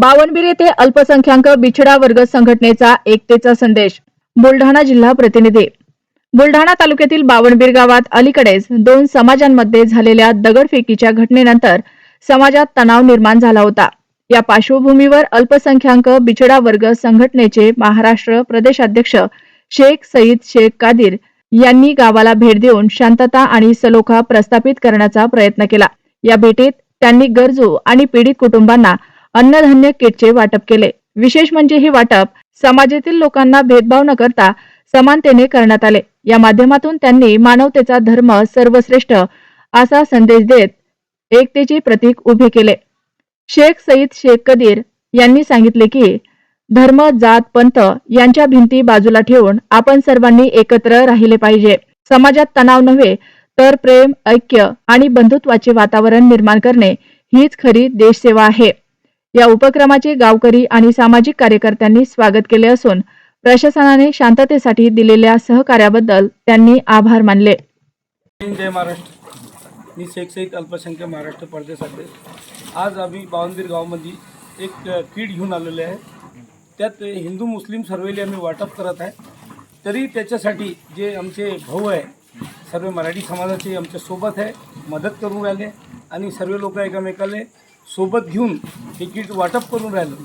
बावनबीर येथे अल्पसंख्याक बिछडा वर्ग संघटनेचा एकतेचा संदेश बुलढाणा जिल्हा प्रतिनिधी. बुलढाणा तालुक्यातील बावनबीर गावात अलीकडेच दोन समाजांमध्ये झालेल्या दगडफेकीच्या घटनेनंतर समाजात तणाव निर्माण झाला होता. या पार्श्वभूमीवर अल्पसंख्याक बिछडा वर्ग संघटनेचे महाराष्ट्र प्रदेशाध्यक्ष शेख सईद शेख कादिर यांनी गावाला भेट देऊन शांतता आणि सलोखा प्रस्थापित करण्याचा प्रयत्न केला. या भेटीत त्यांनी गरजू आणि पीडित कुटुंबांना अन्नधान्य किटचे वाटप केले. विशेष म्हणजे हे वाटप समाजातील लोकांना भेदभाव न करता समानतेने करण्यात आले. या माध्यमातून त्यांनी मानवतेचा धर्म सर्वश्रेष्ठ असा संदेश देत एकतेचे प्रतीक उभे केले. शेख सईद शेख कदीर यांनी सांगितले की धर्म जात पंथ यांच्या भिंती बाजूला ठेवून आपण सर्वांनी एकत्र राहिले पाहिजे. समाजात तणाव नव्हे तर प्रेम ऐक्य आणि बंधुत्वाचे वातावरण निर्माण करणे हीच खरी देशसेवा आहे. या उपक्रमाचे गावकरी आणि सामाजिक कार्यकर्त्यांनी स्वागत केले असून प्रशासनाने शांततेसाठी दिलेल्या सहकार्याबद्दल त्यांनी आभार मानले. जय महाराष्ट्र. मी शेख शेख अल्पसंख्य महाराष्ट्र प्रदेशातले आज आम्ही बावनबीर गावामध्ये एक किड किट घेऊन आलेले आहे. त्यात हिंदू मुस्लिम सर्वेले आम्ही वाटप करत आहे. तरी त्याच्यासाठी जे आमचे भाऊ आहे सर्व मराठी समाजाचे आमच्यासोबत आहे मदत करून राहिले आणि सर्व लोक एकमेकाले सोबत घेऊन तिकीट वाटप करून राहिलं.